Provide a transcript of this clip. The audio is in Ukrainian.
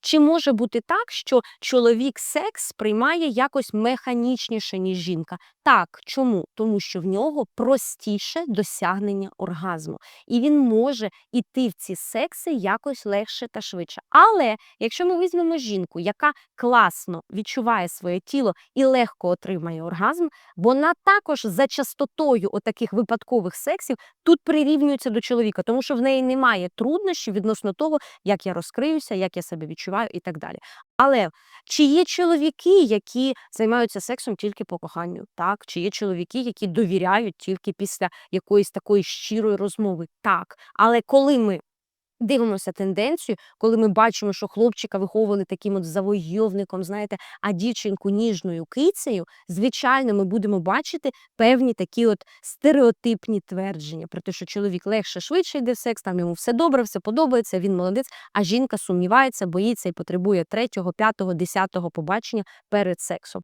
Чи може бути так, що чоловік секс сприймає якось механічніше, ніж жінка? Так, чому? Тому що в нього простіше досягнення оргазму, і він може іти в ці секси якось легше та швидше. Але якщо ми візьмемо жінку, яка класно відчуває своє тіло і легко отримає оргазм, вона також за частотою отаких випадкових сексів тут прирівнюється до чоловіка, тому що в неї немає труднощів відносно того, як я розкриюся, як я себе відчуваю і так далі. Але чи є чоловіки, які займаються сексом тільки по коханню? Так, чи є чоловіки, які довіряють тільки після якоїсь такої щирої розмови? Так. Але коли ми дивимося тенденцію, коли ми бачимо, що хлопчика виховували таким от завойовником, знаєте, а дівчинку ніжною кицею, звичайно, ми будемо бачити певні такі от стереотипні твердження про те, що чоловік легше, швидше йде в секс, там йому все добре, все подобається, він молодець, а жінка сумнівається, боїться і потребує третього, п'ятого, десятого побачення перед сексом.